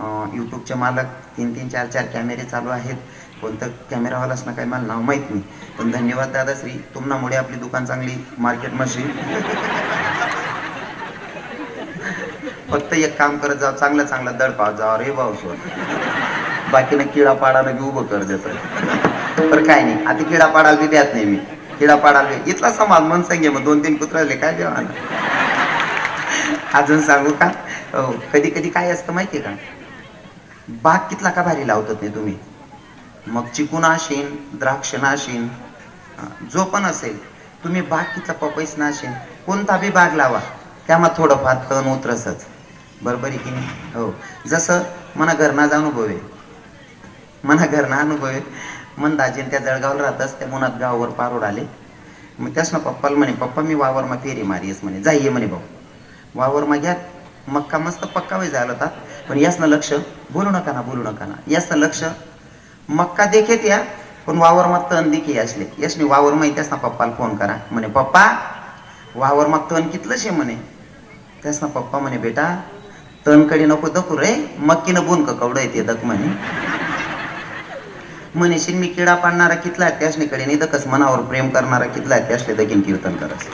अं, यूट्यूबचे मालक तीन तीन चार चार कॅमेरे चालू आहेत. कोणतं कॅमेरावालाच ना काही मला नाव माहीत नाही. पण धन्यवाद दादाश्री. तुम्हामुळे आपली दुकान चांगली मार्केट मशी फक्त एक काम करत जाऊ चांगलं चांगलं दड पाव जाऊ रे भाऊ सोड. बाकीनं किडा पाडाला बी उभं कर देत. तर काय नाही. आता किडा पाडायला बी द्यात नाही मी. किडा पाडायला बी इथला समाज मन संगे मग. दोन तीन कुत्राले काय देवा अजून सांगू का? हो कधी कधी काय असतं माहितीये का? बाग कितला का भारी लावतात नाही तुम्ही? मग चिकून आशीन द्राक्ष नाशीन जो पण असेल तुम्ही बाग कितला पपईस नाशीन कोणता बी बाग लावा. त्यामध्ये थोडंफार तण उतरसच. बरोबर आहे की नाही? हो. जसं मना घरनाचा अनुभव आहे. मना घरना अनुभव आहे. मन दाजीन त्या जळगावला राहतच त्या मुनात गावावर पारोड आले. मग त्याच ना पप्पाला म्हणे पप्पा मी वावरमा फेरी मारीस म्हणे. जाई ये म्हणे भाऊ. वावरमा घ्या मक्का मस्त पक्का वय झाला होता. पण यास लक्ष बोलू नका ना बोलू नका ना. यास लक्ष मक्का देखेत या पण वावरमा तण देखी असले यशने वावर माहिती त्यास पप्पाला फोन करा. म्हणे पप्पा वावरमा तण कितलं शे म्हणे. त्यास ना पप्पा म्हणे बेटा तणकडे नको दखू रे. मक्कीनं बोन कवड येते दक म्हणे. म्हणेशील मी किडा पाडणारा कितला आहे? त्यासनीकडे नाही दकस मनावर प्रेम करणारा कितला आहे? त्यासले दकीन कीर्तन करस.